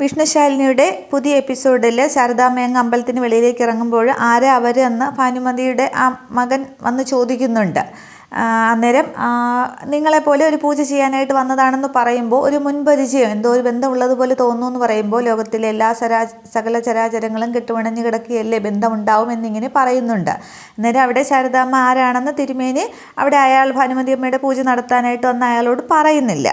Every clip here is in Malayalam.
വിഷ്ണുശാലിനിയുടെ പുതിയ എപ്പിസോഡിൽ ശാരദാമയങ്ങ് അമ്പലത്തിന് വെളിയിലേക്ക് ഇറങ്ങുമ്പോൾ ആരാ അവർ എന്ന് ഭാനുമതിയുടെ ആ മകൻ വന്ന് ചോദിക്കുന്നുണ്ട്. അന്നേരം നിങ്ങളെപ്പോലെ ഒരു പൂജ ചെയ്യാനായിട്ട് വന്നതാണെന്ന് പറയുമ്പോൾ ഒരു മുൻപരിചയം എന്തോ ഒരു ബന്ധമുള്ളതുപോലെ തോന്നുന്നു എന്ന് പറയുമ്പോൾ ലോകത്തിലെ എല്ലാ സരാ സകല ചരാചരങ്ങളും കെട്ടുവണഞ്ഞ് കിടക്കുകയല്ലേ ബന്ധമുണ്ടാവും എന്നിങ്ങനെ പറയുന്നുണ്ട്. അന്നേരം അവിടെ ശാരദാമ്മ ആരാണെന്ന് തിരുമേനി അവിടെ അയാൾ ഭാനുമതി അമ്മയുടെ പൂജ നടത്താനായിട്ട് വന്ന അയാളോട് പറയുന്നില്ല.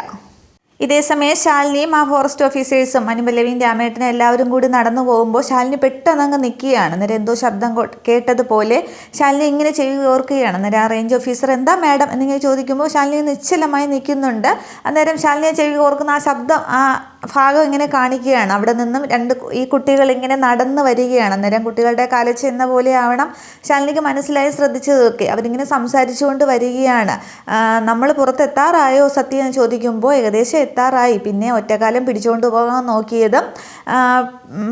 ഇതേസമയം ശാലിനിയും ആ ഫോറസ്റ്റ് ഓഫീസേഴ്സും അനുപല്ലവിയും രാമേട്ടനും എല്ലാവരും കൂടി നടന്നു പോകുമ്പോൾ ശാലിനി പെട്ടെന്ന് അങ്ങ് നിൽക്കുകയാണ്. അന്നേരം എന്തോ ശബ്ദം കേട്ടതുപോലെ ശാലിനി ഇങ്ങനെ ചെയ്തു ഓർക്കുകയാണ്. അന്നേരം ആ റേഞ്ച് ഓഫീസർ എന്താ മാഡം എന്നിങ്ങനെ ചോദിക്കുമ്പോൾ ശാലിനി നിശ്ചലമായി നിൽക്കുന്നുണ്ട്. അന്നേരം ശാലിനിയെ ചെവി ഓർക്കുന്ന ആ ശബ്ദം ആ ഭാഗം ഇങ്ങനെ കാണിക്കുകയാണ്. അവിടെ നിന്നും രണ്ട് ഈ കുട്ടികൾ ഇങ്ങനെ നടന്നു വരികയാണ്. അന്നേരം കുട്ടികളുടെ കാലച്ച എന്ന പോലെ ആവണം. ശാലിനിക്ക് മനസ്സിലായി ശ്രദ്ധിച്ചതൊക്കെ. അവരിങ്ങനെ സംസാരിച്ചുകൊണ്ട് വരികയാണ്. നമ്മൾ പുറത്തെത്താറായോ? സത്യം ചോദിക്കുമ്പോൾ ഏകദേശം എത്താറായി. പിന്നെ ഒറ്റക്കാലം പിടിച്ചുകൊണ്ട് പോകാൻ നോക്കിയതും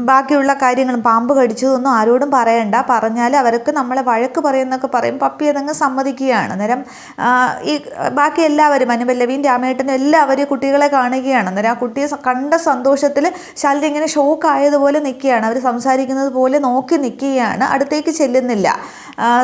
ബാക്കിയുള്ള കാര്യങ്ങളും പാമ്പ് കടിച്ചതൊന്നും ആരോടും പറയണ്ട. പറഞ്ഞാൽ അവർക്ക് നമ്മളെ വഴക്ക് പറയുന്നൊക്കെ പറയും. പപ്പി അതങ്ങ് സമ്മതിക്കുകയാണ്. അന്നേരം ഈ ബാക്കി എല്ലാവരും അനുപല്ലവിയും രാമേട്ടനും എല്ലാവരും കുട്ടികളെ കാണുകയാണ്. അന്നേരം ആ കുട്ടിയെ കണ്ട സന്തോഷത്തിൽ ശാലിനി ഇങ്ങനെ ഷോക്ക് ആയതുപോലെ നിൽക്കുകയാണ്. അവർ സംസാരിക്കുന്നത് പോലെ നോക്കി നിൽക്കുകയാണ്. അടുത്തേക്ക് ചെല്ലുന്നില്ല.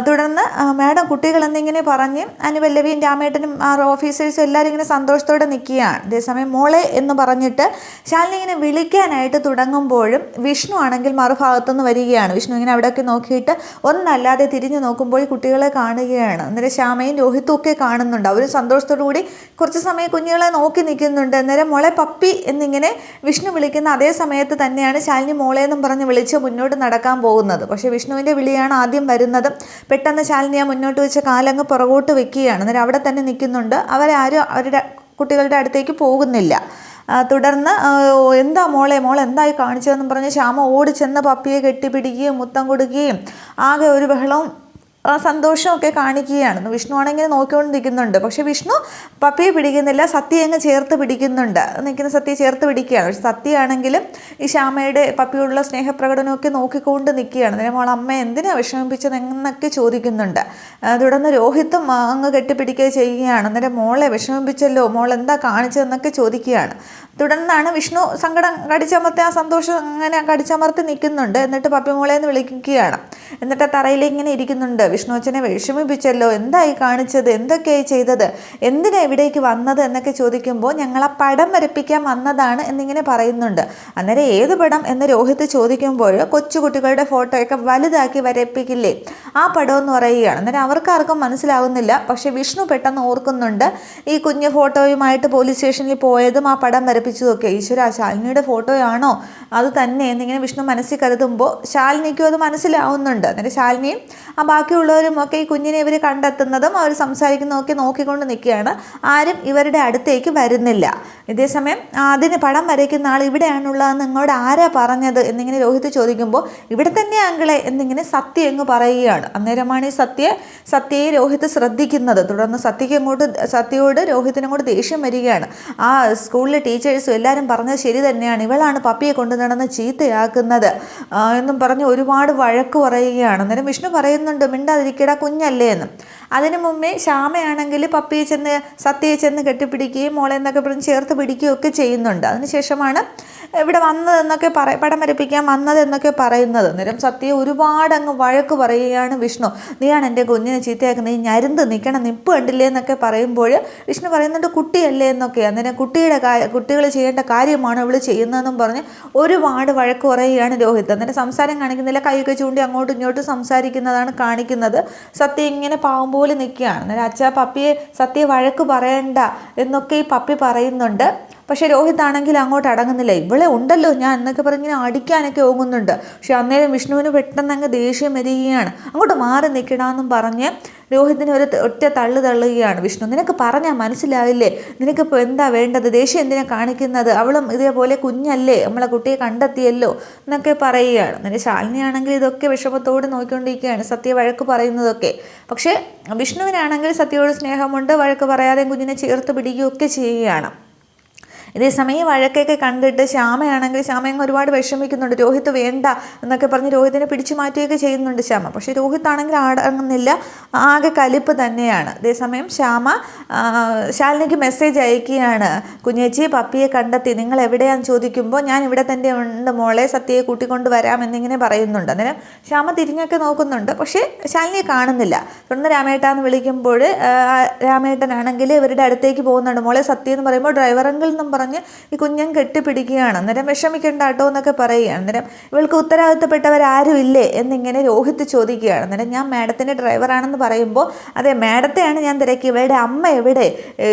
തുടർന്ന് മാഡം കുട്ടികൾ എന്നിങ്ങനെ പറഞ്ഞ് അനുപല്ലവിയും രാമേട്ടനും ആ ഓഫീസേഴ്സും എല്ലാവരും ഇങ്ങനെ സന്തോഷത്തോടെ നിൽക്കുകയാണ്. അതേസമയം മോളെ എന്ന് പറഞ്ഞിട്ട് ശാലിനി ഇങ്ങനെ വിളിക്കാനായിട്ട് തുടങ്ങുമ്പോഴും വിഷ്ണു ആണെങ്കിൽ മറുഭാഗത്തുനിന്ന് വരികയാണ്. വിഷ്ണു ഇങ്ങനെ അവിടെയൊക്കെ നോക്കിയിട്ട് ഒന്നല്ലാതെ തിരിഞ്ഞു നോക്കുമ്പോൾ കുട്ടികളെ കാണുകയാണ്. അന്നേരം ശ്യാമയും രോഹിത്തും ഒക്കെ കാണുന്നുണ്ട്. അവർ സന്തോഷത്തോടു കൂടി കുറച്ച് സമയം കുഞ്ഞുങ്ങളെ നോക്കി നിൽക്കുന്നുണ്ട്. അന്നേരം മോളെ പപ്പി എന്നിങ്ങനെ വിഷ്ണു വിളിക്കുന്ന അതേ സമയത്ത് തന്നെയാണ് ശാലിനി മോളെ എന്നും പറഞ്ഞ് വിളിച്ച് മുന്നോട്ട് നടക്കാൻ പോകുന്നത്. പക്ഷേ വിഷ്ണുവിന്റെ വിളിയാണ് ആദ്യം വരുന്നത്. പെട്ടെന്ന് ശാലിനി ആ മുന്നോട്ട് വെച്ച കാലങ്ങ് പുറകോട്ട് വെക്കുകയാണ്. അന്നേരം അവിടെ തന്നെ നിൽക്കുന്നുണ്ട്. അവരാരും അവരുടെ കുട്ടികളുടെ അടുത്തേക്ക് പോകുന്നില്ല. തുടർന്ന് എന്താ മോളെ മോൾ എന്തായി കാണിച്ചതെന്നും പറഞ്ഞ് ശ്യാമ ഓടി ചെന്ന് പപ്പിയെ കെട്ടിപ്പിടിക്കുകയും മുത്തം കൊടുക്കുകയും ആകെ ഒരു ബഹളവും സന്തോഷമൊക്കെ കാണിക്കുകയാണ്. വിഷ്ണു ആണെങ്കിൽ നോക്കിക്കൊണ്ട് നിൽക്കുന്നുണ്ട് പക്ഷെ വിഷ്ണു പപ്പിയെ പിടിക്കുന്നില്ല സത്യ അങ്ങ് ചേർത്ത് പിടിക്കുന്നുണ്ട്. നിൽക്കുന്ന സത്യ ചേർത്ത് പിടിക്കുകയാണ്. പക്ഷെ സത്യയാണെങ്കിലും ഈ ശ്യാമയുടെ പപ്പിയോടുള്ള സ്നേഹപ്രകടനമൊക്കെ നോക്കിക്കൊണ്ട് നിൽക്കുകയാണ്. അതിന് മോൾ അമ്മ എന്തിനാണ് വിഷമിപ്പിച്ചത്? എന്നൊക്കെ ചോദിക്കുന്നുണ്ട്. തുടർന്ന് രോഹിത്തും അങ്ങ് കെട്ടിപ്പിടിക്കുക ചെയ്യുകയാണ്. അന്നേരം മോളെ വിഷമിപ്പിച്ചല്ലോ? മോൾ എന്താ കാണിച്ചതെന്നൊക്കെ ചോദിക്കുകയാണ്. തുടർന്നാണ് വിഷ്ണു സങ്കടം കടിച്ചമർത്തി ആ സന്തോഷം അങ്ങനെ കടിച്ചമർത്തി നിൽക്കുന്നുണ്ട്. എന്നിട്ട് പപ്പി മോളെ എന്ന് വിളിക്കുകയാണ്. എന്നിട്ട് തറയിലിങ്ങനെ ഇരിക്കുന്നുണ്ട്. വിഷ്ണു അച്ഛനെ വിഷമിപ്പിച്ചല്ലോ? എന്തായി കാണിച്ചത്? എന്തൊക്കെയായി ചെയ്തത്? എന്തിനാ ഇവിടേക്ക് വന്നത് എന്നൊക്കെ ചോദിക്കുമ്പോൾ ഞങ്ങൾ ആ പടം വരപ്പിക്കാൻ വന്നതാണ് എന്നിങ്ങനെ പറയുന്നുണ്ട്. അന്നേരം ഏത് പടം എന്ന് രോഹിത് ചോദിക്കുമ്പോൾ കൊച്ചുകുട്ടികളുടെ ഫോട്ടോയൊക്കെ വലുതാക്കി വരപ്പിക്കില്ലേ? ആ പടം എന്ന് പറയുകയാണ്. അന്നേരം അവർക്കാർക്കും മനസ്സിലാവുന്നില്ല. പക്ഷെ വിഷ്ണു പെട്ടെന്ന് ഓർക്കുന്നുണ്ട്. ഈ കുഞ്ഞു ഫോട്ടോയുമായിട്ട് പോലീസ് സ്റ്റേഷനിൽ പോയതും ആ പടം വരപ്പിച്ചതൊക്കെ ഈശ്വര ശാലിനിയുടെ ഫോട്ടോയാണോ? അത് തന്നെ എന്നിങ്ങനെ വിഷ്ണു മനസ്സിൽ കരുതുമ്പോൾ ശാലിനിക്കും അത് മനസ്സിലാവുന്നുണ്ട്. അന്നേരം ശാലിനിയും ആ ബാക്കിയുള്ളവരും ഒക്കെ ഈ കുഞ്ഞിനെ ഇവർ കണ്ടെത്തുന്നതും അവർ സംസാരിക്കുന്നതും ഒക്കെ നോക്കിക്കൊണ്ട് നിൽക്കുകയാണ്. ആരും ഇവരുടെ അടുത്തേക്ക് വരുന്നില്ല. ഇതേസമയം അതിന് പടം വരയ്ക്കുന്ന ആൾ ഇവിടെയാണുള്ളതെന്ന് നിങ്ങളോട് ആരാ പറഞ്ഞത് എന്നിങ്ങനെ രോഹിത് ചോദിക്കുമ്പോൾ ഇവിടെ തന്നെ അങ്കിളെ എന്നിങ്ങനെ സത്യ അങ്ങ് പറയുകയാണ്. അന്നേരമാണ് ഈ സത്യ സത്യയെ രോഹിത് ശ്രദ്ധിക്കുന്നത്. തുടർന്ന് സത്യയ്ക്ക് അങ്ങോട്ട് സത്യയോട് രോഹിത്തിനങ്ങോട്ട് ദേഷ്യം വരികയാണ്. ആ സ്കൂളിലെ ടീച്ചേഴ്സും എല്ലാവരും പറഞ്ഞത് ശരി തന്നെയാണ്. ഇവളാണ് പപ്പിയെ കൊണ്ടു നടന്ന് ചീത്തയാക്കുന്നത് എന്നും പറഞ്ഞ് ഒരുപാട് വഴക്ക് പറയുകയാണ്. അന്നേരം വിഷ്ണു പറയുന്നുണ്ട് മിണ്ടാതിരിക്കട കുഞ്ഞല്ലേ എന്ന്. അതിനു മുമ്പേ ശ്യാമയാണെങ്കിൽ പപ്പിയെ ചെന്ന് സത്യയെ ചെന്ന് കെട്ടിപ്പിടിക്കുകയും മോളെ എന്നൊക്കെ പറഞ്ഞ് ചേർത്ത് പിടിക്കുകയും ഒക്കെ ചെയ്യുന്നുണ്ട്. അതിനുശേഷമാണ് ഇവിടെ വന്നതെന്നൊക്കെ പറ പടം വരപ്പിക്കാൻ വന്നതെന്നൊക്കെ പറയുന്നത്. അന്നേരം സത്യയെ ഒരുപാട് അങ്ങ് വഴക്ക് പറയുകയാണ് വിഷ്ണു. നീയാണ് എന്റെ കുഞ്ഞിനെ ചീത്തയാക്കുന്നത്. നീ ഞരുന്ന് നിൽക്കണം. നിപ്പ് കണ്ടില്ലേ? എന്നൊക്കെ പറയുമ്പോൾ വിഷ്ണു പറയുന്നുണ്ട് കുട്ടിയല്ലേ? എന്നൊക്കെ. അന്നേരം കുട്ടിയുടെ കുട്ടികൾ ചെയ്യേണ്ട കാര്യമാണ് ഇവൾ ചെയ്യുന്നതെന്നും പറഞ്ഞ് ഒരുപാട് വഴക്ക് പറയുകയാണ് രോഹിത്. അന്നേരം സംസാരം കാണിക്കുന്നില്ല. കൈയൊക്കെ ചൂണ്ടി അങ്ങോട്ടും ഇങ്ങോട്ടും സംസാരിക്കുന്നതാണ് കാണിക്കുന്നത്. സത്യ ഇങ്ങനെ പാവം പോലെ നിൽക്കുകയാണ്. അന്നേരം അച്ഛാ പപ്പിയെ സത്യ വഴക്ക് പറയണ്ട എന്നൊക്കെ ഈ പപ്പി പറയുന്നുണ്ട്. പക്ഷേ രോഹിത് ആണെങ്കിൽ അങ്ങോട്ട് അടങ്ങുന്നില്ല. ഇവളെ ഉണ്ടല്ലോ ഞാൻ എന്നൊക്കെ പറഞ്ഞ് ഇങ്ങനെ അടിക്കാനൊക്കെ ഓങ്ങുന്നുണ്ട്. പക്ഷേ അന്നേരം വിഷ്ണുവിന് പെട്ടെന്ന് അങ്ങ് ദേഷ്യം വരികയാണ്. അങ്ങോട്ട് മാറി നിൽക്കണമെന്നും പറഞ്ഞ് രോഹിതിനെ ഒരു ഒറ്റ തള്ളു തള്ളുകയാണ്. വിഷ്ണു നിനക്ക് പറഞ്ഞാൽ മനസ്സിലാവില്ലേ? നിനക്കിപ്പോൾ എന്താ വേണ്ടത്? ദേഷ്യം എന്തിനാ കാണിക്കുന്നത്? അവളും ഇതേപോലെ കുഞ്ഞല്ലേ? നമ്മളെ കുട്ടിയെ കണ്ടെത്തിയല്ലോ? എന്നൊക്കെ പറയുകയാണ്. എന്നിട്ട് ശാലിനിയാണെങ്കിൽ ഇതൊക്കെ വിഷമത്തോട് നോക്കിക്കൊണ്ടിരിക്കുകയാണ് സത്യ വഴക്ക് പറയുന്നതൊക്കെ. പക്ഷേ വിഷ്ണുവിനാണെങ്കിൽ സത്യയോട് സ്നേഹമുണ്ട് വഴക്ക് പറയാതെ കുഞ്ഞിനെ ചേർത്ത് പിടിക്കുകയൊക്കെ ചെയ്യുകയാണ്. ഇതേസമയം വഴക്കൊക്കെ കണ്ടിട്ട് ശ്യാമയാണെങ്കിൽ ശ്യാമയങ്ങ് ഒരുപാട് വിഷമിക്കുന്നുണ്ട്. രോഹിത് വേണ്ട എന്നൊക്കെ പറഞ്ഞ് രോഹിതിനെ പിടിച്ചു മാറ്റുകയൊക്കെ ചെയ്യുന്നുണ്ട് ശ്യാമ. പക്ഷേ രോഹിത് ആണെങ്കിൽ ആടങ്ങുന്നില്ല. ആകെ കലിപ്പ് തന്നെയാണ്. അതേസമയം ശ്യാമ ശാലിനിക്ക് മെസ്സേജ് അയക്കുകയാണ്. കുഞ്ഞേച്ചി പപ്പിയെ കണ്ടെത്തി. നിങ്ങൾ എവിടെയാന്ന് ചോദിക്കുമ്പോൾ ഞാൻ ഇവിടെ തന്നെ ഉണ്ട് മോളെ. സത്യയെ കൂട്ടിക്കൊണ്ട് വരാം എന്നിങ്ങനെ പറയുന്നുണ്ട്. അന്നേരം ശ്യാമ തിരിഞ്ഞൊക്കെ നോക്കുന്നുണ്ട്. പക്ഷേ ശാലിനിയെ കാണുന്നില്ല. തുടർന്ന് രാമേട്ടാന്ന് വിളിക്കുമ്പോൾ ആ, രാമേട്ടനാണെങ്കിൽ ഇവരുടെ അടുത്തേക്ക് പോകുന്നുണ്ട്. മോളെ സത്യം എന്ന് പറയുമ്പോൾ ഡ്രൈവർ അങ്കിൾ എന്നും പറഞ്ഞ് ഈ കുഞ്ഞൻ കെട്ടിപ്പിടിക്കുകയാണ്. അന്നേരം വിഷമിക്കണ്ട കേട്ടോ എന്നൊക്കെ പറയുകയാണ്. അന്നേരം ഇവൾക്ക് ഉത്തരവാദിത്തപ്പെട്ടവരാരും ഇല്ലേ എന്നിങ്ങനെ രോഹിത് ചോദിക്കുകയാണ്. അന്നേരം ഞാൻ മാഡത്തിന്റെ ഡ്രൈവറാണെന്ന് പറയുമ്പോൾ അതെ മാഡത്തെയാണ് ഞാൻ തിരക്കി. ഇവരുടെ അമ്മ എവിടെ?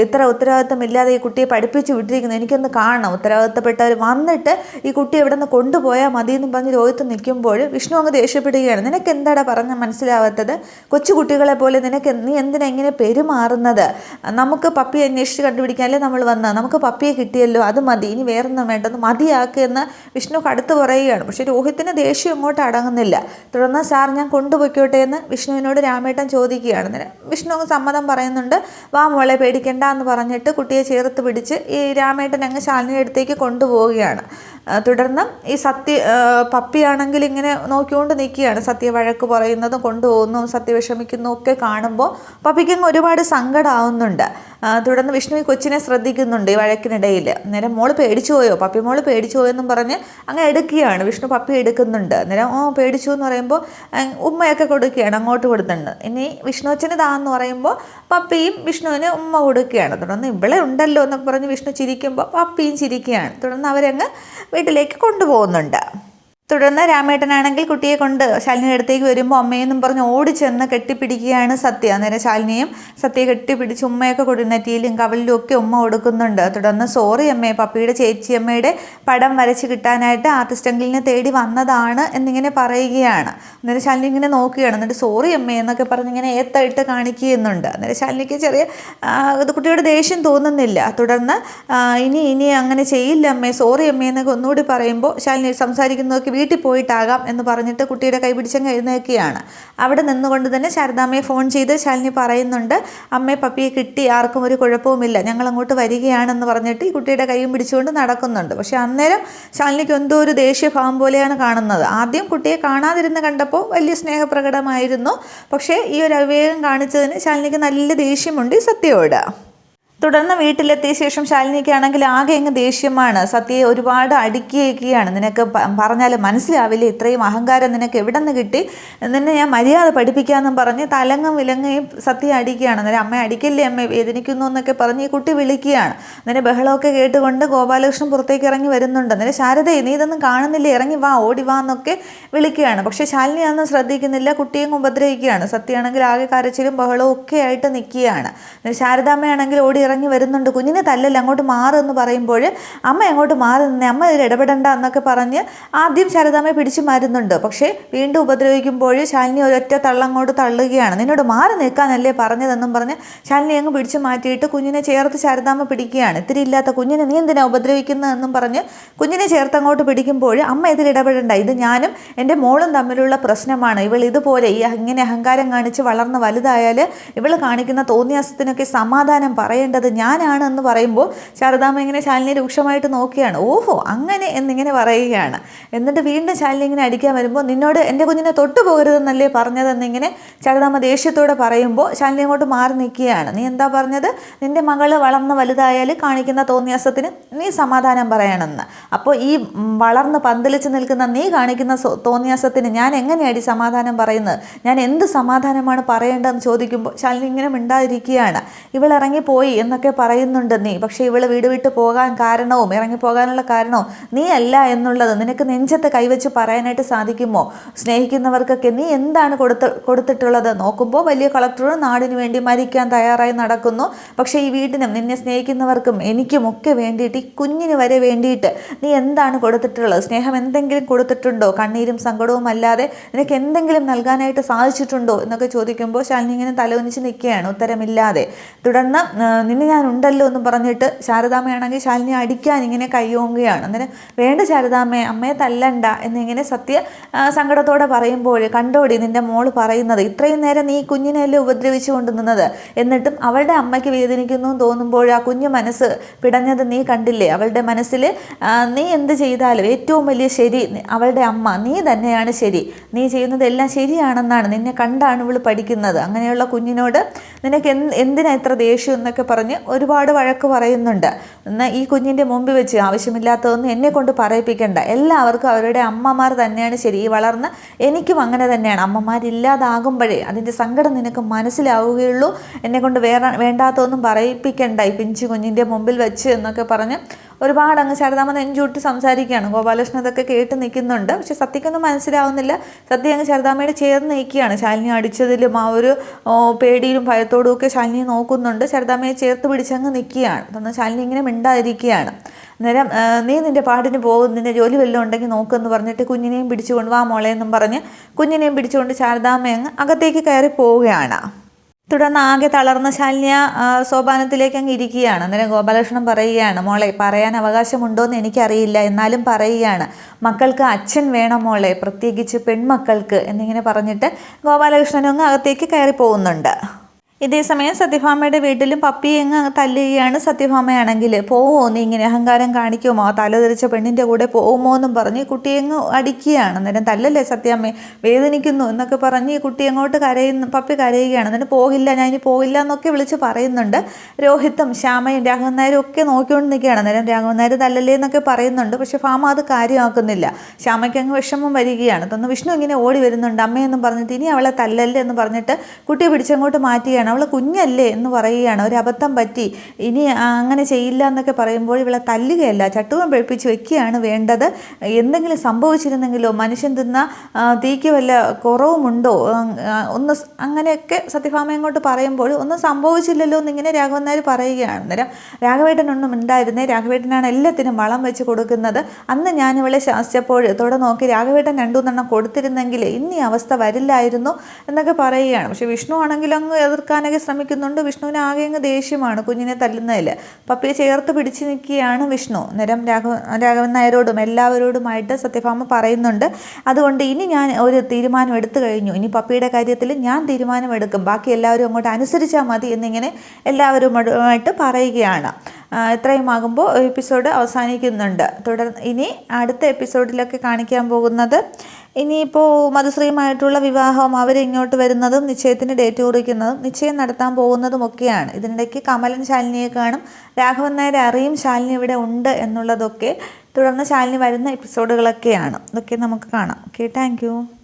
ഇത്ര ഉത്തരവാദിത്തമില്ലാതെ ഈ കുട്ടിയെ പഠിപ്പിച്ച് വിട്ടിരിക്കുന്നു. എനിക്കൊന്ന് കാണണം. ഉത്തരവാദിത്തപ്പെട്ടവർ വന്നിട്ട് ഈ കുട്ടി എവിടെ നിന്ന് കൊണ്ടുപോയാൽ മതി എന്ന് പറഞ്ഞ് രോഹിത്ത് നിൽക്കുമ്പോൾ വിഷ്ണു അങ്ങ് ദേഷ്യപ്പെടുകയാണ്. നിനക്ക് എന്താടാ പറഞ്ഞ മനസ്സിലാവാത്തത്? കൊച്ചുകുട്ടികളെ പോലെ നിനക്ക് നീ എന്തിനാ ഇങ്ങനെ പെരുമാറുന്നത്? നമുക്ക് പപ്പിയെ അന്വേഷിച്ച് കണ്ടുപിടിക്കാനല്ലേ നമ്മൾ വന്നത്? നമുക്ക് പപ്പിയെ കിട്ടിയല്ലോ അത് മതി. ഇനി വേറൊന്നും വേണ്ടെന്ന് മതിയാക്കുക എന്ന് വിഷ്ണു കടുത്ത് പറയുകയാണ്. പക്ഷേ രോഹിത്തിന് ദേഷ്യം ഇങ്ങോട്ട് അടങ്ങുന്നില്ല. തുടർന്ന് സാർ ഞാൻ കൊണ്ടുപോയിക്കോട്ടെ എന്ന് വിഷ്ണുവിനോട് രാമേട്ടൻ ചോദിക്കുകയാണ്. വിഷ്ണു സമ്മതം പറയുന്നുണ്ട്. വാ മോളെ പേടിക്കണ്ട എന്ന് പറഞ്ഞിട്ട് കുട്ടിയെ ചേർത്ത് പിടിച്ച് ഈ രാമേട്ടൻ അങ്ങ് ശാലിനിയുടെ അടുത്തേക്ക് കൊണ്ടുപോവുകയാണ്. തുടർന്ന് ഈ സത്യ പപ്പിയാണെങ്കിൽ ഇങ്ങനെ നോക്കിക്കൊണ്ട് നിൽക്കുകയാണ്. സത്യ വഴക്ക് പറയുന്നതും കൊണ്ടുപോകുന്നതും സത്യ വിഷമിക്കുന്നതും ഒക്കെ കാണുമ്പോൾ പപ്പിക്ക് ഒരുപാട് സങ്കടമാവുന്നുണ്ട് തുടർന്ന് വിഷ്ണു ഈ കൊച്ചിനെ ശ്രദ്ധിക്കുന്നുണ്ട് ഈ വഴക്കിനിടയിൽ. നേരം മോൾ പേടിച്ചു പോയോ? പപ്പി മോൾ പേടിച്ചു പോയെന്നും പറഞ്ഞ് അങ്ങ് എടുക്കുകയാണ്. വിഷ്ണു പപ്പി എടുക്കുന്നുണ്ട്. നേരം ഓ പേടിച്ചു എന്ന് പറയുമ്പോൾ ഉമ്മയൊക്കെ കൊടുക്കുകയാണ് അങ്ങോട്ട് കൊടുത്തുണ്ട്. ഇനി വിഷ്ണു അച്ഛന് താന്ന് പറയുമ്പോൾ പപ്പിയും വിഷ്ണുവിന് ഉമ്മ കൊടുക്കുകയാണ്. തുടർന്ന് ഇവിടെ ഉണ്ടല്ലോ എന്നൊക്കെ പറഞ്ഞ് വിഷ്ണു ചിരിക്കുമ്പോൾ പപ്പിയും ചിരിക്കുകയാണ്. തുടർന്ന് അവരങ്ങ് വീട്ടിലേക്ക് കൊണ്ടുപോകുന്നുണ്ട്. തുടർന്ന് രാമേട്ടനാണെങ്കിൽ കുട്ടിയെ കൊണ്ട് ശാലിനിയുടെ അടുത്തേക്ക് വരുമ്പോൾ അമ്മയെന്നും പറഞ്ഞ് ഓടിച്ചെന്ന് കെട്ടിപ്പിടിക്കുകയാണ് സത്യ. അന്നേരം ശാലിനിയും സത്യയെ കെട്ടിപ്പിടിച്ച് ഉമ്മയൊക്കെ കൊടു നെറ്റിയിലും കവലിലും ഒക്കെ ഉമ്മ കൊടുക്കുന്നുണ്ട്. തുടർന്ന് സോറി അമ്മയെ പപ്പിയുടെ ചേച്ചിയമ്മയുടെ പടം വരച്ച് കിട്ടാനായിട്ട് ആർട്ടിസ്റ്റ് അങ്കിളിനെ തേടി വന്നതാണ് എന്നിങ്ങനെ പറയുകയാണ്. അന്നേരം ശാലിനി ഇങ്ങനെ നോക്കുകയാണ്. എന്നിട്ട് സോറി അമ്മേ എന്നൊക്കെ പറഞ്ഞ് ഇങ്ങനെ ഏത്തായിട്ട് കാണിക്കുന്നുണ്ട് അന്നേരം ശാലിനിക്ക് ചെറിയ ഇത് കുട്ടിയുടെ ദേഷ്യം തോന്നുന്നില്ല. തുടർന്ന് ഇനി ഇനി അങ്ങനെ ചെയ്യില്ല അമ്മേ സോറി അമ്മയെന്നൊക്കെ ഒന്നുകൂടി പറയുമ്പോൾ ശാലിനി സംസാരിക്കുന്നതൊക്കെ വീട്ടിൽ പോയിട്ടാകാം എന്ന് പറഞ്ഞിട്ട് കുട്ടിയുടെ കൈ പിടിച്ചങ്ങ് എഴുന്നേക്കുകയാണ് അവിടെ നിന്നുകൊണ്ട് തന്നെ ശാരദാമ്മയെ ഫോൺ ചെയ്ത് ശാലിനി പറയുന്നുണ്ട് അമ്മയെ പപ്പിയെ കിട്ടി ആർക്കും ഒരു കുഴപ്പവുമില്ല. ഞങ്ങൾ അങ്ങോട്ട് വരികയാണെന്ന് പറഞ്ഞിട്ട് ഈ കുട്ടിയുടെ കൈയും പിടിച്ചുകൊണ്ട് നടക്കുന്നുണ്ട്. പക്ഷേ അന്നേരം ശാലിനിക്ക് എന്തോ ഒരു ദേഷ്യഭാവം പോലെയാണ് കാണുന്നത്. ആദ്യം കുട്ടിയെ കാണാതിരുന്ന് കണ്ടപ്പോൾ വലിയ സ്നേഹപ്രകടമായിരുന്നു. പക്ഷേ ഈ ഒരു അവിവേകം കാണിച്ചതിന് ശാലിനിക്ക് നല്ല ദേഷ്യമുണ്ട് ഈ സത്യയോട് തുടർന്ന് വീട്ടിലെത്തിയ ശേഷം ശാലിനിക്കാണെങ്കിൽ ആകെ അങ്ങ് ദേഷ്യമാണ്. സത്യയെ ഒരുപാട് അടുക്കിയേക്കുകയാണ് നിനക്ക് പറഞ്ഞാൽ മനസ്സിലാവില്ല. ഇത്രയും അഹങ്കാരം നിനക്ക് എവിടെ നിന്ന് കിട്ടി? നിന്നെ ഞാൻ മര്യാദ പഠിപ്പിക്കാമെന്നും പറഞ്ഞ് തലങ്ങും വിലങ്ങയും സത്യം അടിക്കുകയാണ്. അന്നേരം അമ്മ അടിക്കല്ലേ അമ്മ? വേദനിക്കുന്നു എന്നൊക്കെ പറഞ്ഞ് ഈ കുട്ടി വിളിക്കുകയാണ്. അന്നേരം ബഹളമൊക്കെ കേട്ടുകൊണ്ട് ഗോപാലകൃഷ്ണൻ പുറത്തേക്ക് ഇറങ്ങി വരുന്നുണ്ട്. അന്നേരം ശാരദയെ നീ ഇതൊന്നും കാണുന്നില്ല? ഇറങ്ങി വാ ഓടി വാ എന്നൊക്കെ വിളിക്കുകയാണ്. പക്ഷേ ശാലിനി അതൊന്നും ശ്രദ്ധിക്കുന്നില്ല. കുട്ടിയും ഉപദ്രവിക്കുകയാണ്. സത്യമാണെങ്കിൽ ആകെ കരച്ചിലും ബഹളവും ഒക്കെ ആയിട്ട് നിൽക്കുകയാണ്. ശാരദാമ്മയാണെങ്കിൽ ഓടി ഇറങ്ങി വരുന്നുണ്ട്. കുഞ്ഞിനെ തല്ലല്ല അങ്ങോട്ട് മാറെന്ന് പറയുമ്പോൾ അമ്മ അങ്ങോട്ട് മാറി നിന്നെ. അമ്മ ഇതിൽ ഇടപെടണ്ട എന്നൊക്കെ പറഞ്ഞ് ആദ്യം ശാരദാമ്മയെ പിടിച്ചു മാറുന്നുണ്ട് പക്ഷേ വീണ്ടും ഉപദ്രവിക്കുമ്പോൾ ശാലിനി ഒരൊറ്റ തള്ളങ്ങോട്ട് തള്ളുകയാണ്. നിന്നോട് മാറി നിൽക്കാനല്ലേ പറഞ്ഞതെന്നും പറഞ്ഞ് ശാലിനി അങ്ങ് പിടിച്ചു മാറ്റിയിട്ട് കുഞ്ഞിനെ ചേർത്ത് ശാരദാമ്മ പിടിക്കുകയാണ്. ഇത്തിരി ഇല്ലാത്ത കുഞ്ഞിനെ നീ എന്തിനാ ഉപദ്രവിക്കുന്നതെന്നും പറഞ്ഞ് കുഞ്ഞിനെ ചേർത്ത് അങ്ങോട്ട് പിടിക്കുമ്പോൾ അമ്മ ഇതിൽ ഇടപെടണ്ട. ഇത് ഞാനും എന്റെ മോളും തമ്മിലുള്ള പ്രശ്നമാണ്. ഇവൾ ഇതുപോലെ ഈ ഇങ്ങനെ അഹങ്കാരം കാണിച്ച് വളർന്ന് വലുതായാൽ ഇവൾ കാണിക്കുന്ന തോന്നിയാസത്തിനൊക്കെ സമാധാനം പറയേണ്ടത് ഞാനാണ് എന്ന് പറയുമ്പോൾ ശാരദാമ്മ ഇങ്ങനെ ശാലിനി രൂക്ഷമായിട്ട് നോക്കുകയാണ്. ഓഹോ അങ്ങനെ എന്നിങ്ങനെ പറയുകയാണ്. എന്നിട്ട് വീണ്ടും ശാലിനി ഇങ്ങനെ അടിക്കാൻ വരുമ്പോൾ നിന്നോട് എന്റെ കുഞ്ഞിനെ തൊട്ടു പോകരുതെന്നല്ലേ പറഞ്ഞതെന്നിങ്ങനെ ശാരദാമ്മ ദേഷ്യത്തോടെ പറയുമ്പോൾ ശാലിനി അങ്ങോട്ട് മാറി നിൽക്കുകയാണ്. നീ എന്താ പറഞ്ഞത്? നിന്റെ മകൾ വളർന്ന് വലുതായാൽ കാണിക്കുന്ന തോന്നിയാസത്തിന് നീ സമാധാനം പറയണമെന്ന്. അപ്പോൾ ഈ വളർന്ന് പന്തലിച്ച് നിൽക്കുന്ന നീ കാണിക്കുന്ന തോന്നിയാസത്തിന് ഞാൻ എങ്ങനെയാടി സമാധാനം പറയുന്നത്? ഞാൻ എന്ത് സമാധാനമാണ് പറയേണ്ടതെന്ന് ചോദിക്കുമ്പോൾ ശാലിനി ഇങ്ങനെ മിണ്ടാതിരിക്കുകയാണ്. ഇവൾ ഇറങ്ങിപ്പോയി. എന്നൊക്കെ പറയുന്നുണ്ട് നീ. പക്ഷെ ഇവൾ വീട് വിട്ട് പോകാൻ കാരണവും ഇറങ്ങിപ്പോകാനുള്ള കാരണവും നീ അല്ല എന്നുള്ളത് നിനക്ക് നെഞ്ചത്ത് കൈവച്ച് പറയാനായിട്ട് സാധിക്കുമോ? സ്നേഹിക്കുന്നവർക്കൊക്കെ നീ എന്താണ് കൊടുത്ത് കൊടുത്തിട്ടുള്ളത്? നോക്കുമ്പോൾ വലിയ കളക്ടറും നാടിന് വേണ്ടി മരിക്കാൻ തയ്യാറായി നടക്കുന്നു. പക്ഷേ ഈ വീടിനും നിന്നെ സ്നേഹിക്കുന്നവർക്കും എനിക്കും ഒക്കെ വേണ്ടിയിട്ട് ഈ കുഞ്ഞിന് വരെ വേണ്ടിയിട്ട് നീ എന്താണ് കൊടുത്തിട്ടുള്ളത്? സ്നേഹം എന്തെങ്കിലും കൊടുത്തിട്ടുണ്ടോ? കണ്ണീരും സങ്കടവും അല്ലാതെ നിനക്ക് എന്തെങ്കിലും നൽകാനായിട്ട് സാധിച്ചിട്ടുണ്ടോ? എന്നൊക്കെ ചോദിക്കുമ്പോൾ ശാലിനി ഇങ്ങനെ തലകുനിച്ച് നിൽക്കുകയാണ്. ഉത്തരമില്ലാതെ. തുടർന്ന് നിന്നെ ഞാൻ ഉണ്ടല്ലോ എന്ന് പറഞ്ഞിട്ട് ശാരദാമ്മയാണെങ്കിൽ ശാലിനി അടിക്കാൻ ഇങ്ങനെ കയ്യോങ്ങുകയാണ് അന്നേരം വേണ്ട ശാരദാമ്മയെ അമ്മയെ തല്ലണ്ട എന്നിങ്ങനെ സത്യ സങ്കടത്തോടെ പറയുമ്പോൾ കണ്ടോടി നിന്റെ മോൾ പറയുന്നത് ഇത്രയും നേരം നീ കുഞ്ഞിനെയല്ലേ ഉപദ്രവിച്ചു കൊണ്ട് നിന്നത്? എന്നിട്ടും അവളുടെ അമ്മയ്ക്ക് വേദനിക്കുന്നു തോന്നുമ്പോൾ ആ കുഞ്ഞു മനസ്സ് പിടഞ്ഞത് നീ കണ്ടില്ലേ? അവളുടെ മനസ്സിൽ നീ എന്ത് ചെയ്താലും ഏറ്റവും വലിയ ശരി അവളുടെ അമ്മ നീ തന്നെയാണ് ശരി. നീ ചെയ്യുന്നതെല്ലാം ശരിയാണെന്നാണ് നിന്നെ കണ്ടാണ് ഇവൾ പഠിക്കുന്നത്. അങ്ങനെയുള്ള കുഞ്ഞിനോട് നിനക്ക് എന്തിനാ ഇത്ര ദേഷ്യം എന്നൊക്കെ പറഞ്ഞ് ഒരുപാട് വഴക്ക് പറയുന്നുണ്ട്. എന്നാൽ ഈ കുഞ്ഞിന്റെ മുമ്പിൽ വെച്ച് ആവശ്യമില്ലാത്തതൊന്നും എന്നെ കൊണ്ട് പറയിപ്പിക്കേണ്ട. എല്ലാവർക്കും അവരുടെ അമ്മമാർ തന്നെയാണ് ശരി. ഈ വളർന്ന് എനിക്കും അങ്ങനെ തന്നെയാണ്. അമ്മമാരില്ലാതാകുമ്പോഴേ അതിന്റെ സങ്കടം നിനക്ക് മനസ്സിലാവുകയുള്ളൂ. എന്നെ കൊണ്ട് വേറെ വേണ്ടാത്തതൊന്നും പറയിപ്പിക്കേണ്ട ഈ പിഞ്ചു കുഞ്ഞിന്റെ മുമ്പിൽ വെച്ച് എന്നൊക്കെ പറഞ്ഞ് ഒരുപാട് അങ്ങ് ശാരദാമ്മ നെഞ്ചൂട്ടി സംസാരിക്കുകയാണ്. ഗോപാലകൃഷ്ണൻ ഇതൊക്കെ കേട്ട് നിൽക്കുന്നുണ്ട്. പക്ഷെ സത്യക്കൊന്നും മനസ്സിലാവുന്നില്ല. സത്യ അങ്ങ് ശാരദാമ്മയോട് ചേർന്ന് നിൽക്കുകയാണ്. ശാലിനി അടിച്ചതിലും ആ ഒരു പേടിയിലും ഭയത്തോടും ഒക്കെ ശാലിനി നോക്കുന്നുണ്ട്. ശാരദാമ്മയെ ചേർത്ത് പിടിച്ചങ്ങ് നിൽക്കുകയാണ്. തന്നെ ശാലിനി ഇങ്ങനെ മിണ്ടാതിരിക്കുകയാണ്. നേരം നീ നിന്റെ പാടിന് പോകും നിന്റെ ജോലി വല്ലതും ഉണ്ടെങ്കിൽ നോക്കുമെന്ന് പറഞ്ഞിട്ട് കുഞ്ഞിനെയും പിടിച്ചുകൊണ്ട് വാ മോളെ എന്നും പറഞ്ഞ് കുഞ്ഞിനെയും പിടിച്ചുകൊണ്ട് ശാരദാമ്മ അകത്തേക്ക് കയറി പോവുകയാണ്. തുടർന്ന് ആകെ തളർന്ന ശാലിനിയ സോപാനത്തിലേക്ക് അങ്ങ് ഇരിക്കുകയാണ്. അന്നേരം ഗോപാലകൃഷ്ണൻ പറയുകയാണ് മോളെ പറയാൻ അവകാശമുണ്ടോ എന്ന് എനിക്കറിയില്ല. എന്നാലും പറയുകയാണ് മക്കൾക്ക് അച്ഛൻ വേണം മോളെ പ്രത്യേകിച്ച് പെൺമക്കൾക്ക് എന്നിങ്ങനെ പറഞ്ഞിട്ട് ഗോപാലകൃഷ്ണനും അകത്തേക്ക് കയറി പോകുന്നുണ്ട് ഇതേസമയം സത്യഭാമയുടെ വീട്ടിലും പപ്പി എങ്ങ് തല്ലുകയാണ് സത്യഭാമയാണെങ്കിൽ. പോവുമോ നീ ഇങ്ങനെ അഹങ്കാരം കാണിക്കുമോ? തലതിരിച്ച പെണ്ണിന്റെ കൂടെ പോകുമോ? എന്നും പറഞ്ഞ് കുട്ടിയെങ്ങ് അടിക്കുകയാണ്. അന്നേരം തല്ലല്ലേ സത്യാമ്മേ? വേദനിക്കുന്നു എന്നൊക്കെ പറഞ്ഞ് ഈ കുട്ടി അങ്ങോട്ട് കരയുന്നു പപ്പി കരയുകയാണ്. എന്നിട്ട് പോകില്ല ഞാൻ ഇനി പോകില്ല എന്നൊക്കെ വിളിച്ച് പറയുന്നുണ്ട്. രോഹിത്തും ശ്യാമയും രാഘവൻ നായരും ഒക്കെ നോക്കിക്കൊണ്ട് നിൽക്കുകയാണ്. അന്നേരം രാഘവൻ നായർ തല്ലല്ലേ എന്നൊക്കെ പറയുന്നുണ്ട്. പക്ഷേ ഫാമ അത് കാര്യമാക്കുന്നില്ല. ശ്യാമയ്ക്ക് അങ്ങ് വിഷമം വരികയാണ്. തന്നെ വിഷ്ണു ഇങ്ങനെ ഓടി വരുന്നുണ്ട്. അമ്മയെന്നും പറഞ്ഞിട്ട് ഇനി അവളെ തല്ലല്ലേ എന്ന് പറഞ്ഞിട്ട് കുട്ടിയെ പിടിച്ചങ്ങോട്ട് മാറ്റുകയാണ്. അവൾ കുഞ്ഞല്ലേ എന്ന് പറയുകയാണ്. ഒരു അബദ്ധം പറ്റി. ഇനി അങ്ങനെ ചെയ്യില്ല എന്നൊക്കെ പറയുമ്പോൾ ഇവളെ തല്ലുകയല്ല. ചട്ടുകം പഴിപ്പിച്ച് വെക്കുകയാണ് വേണ്ടത്. എന്തെങ്കിലും സംഭവിച്ചിരുന്നെങ്കിലോ മനുഷ്യൻ തിന്ന തീക്ക് വല്ല കുറവുമുണ്ടോ? ഒന്ന് അങ്ങനെയൊക്കെ സത്യഭാമ ഇങ്ങോട്ട് പറയുമ്പോൾ ഒന്നും സംഭവിച്ചില്ലല്ലോ എന്നിങ്ങനെ രാഘവൻ നായർ പറയുകയാണ്. അന്നേരം രാഘവേട്ടനൊന്നും ഉണ്ടായിരുന്നേ രാഘവേട്ടനാണ് എല്ലാത്തിനും വളം വെച്ച് കൊടുക്കുന്നത്. അന്ന് ഞാൻ ഇവളെ ശാസിച്ചപ്പോൾ തൊടെ നോക്കി രാഘവേട്ടൻ രണ്ടുമൂന്നെണ്ണം കൊടുത്തിരുന്നെങ്കിൽ ഇന്ന് അവസ്ഥ വരില്ലായിരുന്നു എന്നൊക്കെ പറയുകയാണ്. പക്ഷെ വിഷ്ണു ആണെങ്കിലും അങ്ങ് എതിർക്കാനൊക്കെ ശ്രമിക്കുന്നുണ്ട്. വിഷ്ണുവിന് ആകെ അങ്ങ് ദേഷ്യമാണ്. കുഞ്ഞിനെ തല്ലുന്നതിൽ പപ്പിയെ ചേർത്ത് പിടിച്ചു നിൽക്കുകയാണ് വിഷ്ണു. നേരം രാഘവ രാഘവൻ നായരോടും എല്ലാവരോടുമായിട്ട് സത്യഭാമ പറയുന്നുണ്ട്. അതുകൊണ്ട് ഇനി ഞാൻ ഒരു തീരുമാനം എടുത്തു കഴിഞ്ഞു. ഇനി പപ്പിയുടെ കാര്യത്തിൽ ഞാൻ തീരുമാനമെടുക്കും ബാക്കി എല്ലാവരും അങ്ങോട്ട് അനുസരിച്ചാൽ മതി എന്നിങ്ങനെ എല്ലാവരുമായിട്ട് പറയുകയാണ്. ആ, ഇത്രയും ആകുമ്പോൾ എപ്പിസോഡ് അവസാനിക്കുന്നുണ്ട്. തുടർ ഇനി അടുത്ത എപ്പിസോഡിലൊക്കെ കാണിക്കാൻ പോകുന്നത് ഇനിയിപ്പോൾ മധുശ്രീയുമായിട്ടുള്ള വിവാഹം അവരിങ്ങോട്ട് വരുന്നതും നിശ്ചയത്തിന് ഡേറ്റ് കുറിക്കുന്നതും നിശ്ചയം നടത്താൻ പോകുന്നതും ഒക്കെയാണ്. ഇതിനിടയ്ക്ക് കമലൻ ശാലിനിയെ കാണും. രാഘവൻ നായർ അറിയും ശാലിനി ഇവിടെ ഉണ്ട് എന്നുള്ളതൊക്കെ. തുടർന്ന് ശാലിനി വരുന്ന എപ്പിസോഡുകളൊക്കെയാണ് ഇതൊക്കെ നമുക്ക് കാണാം. Okay thank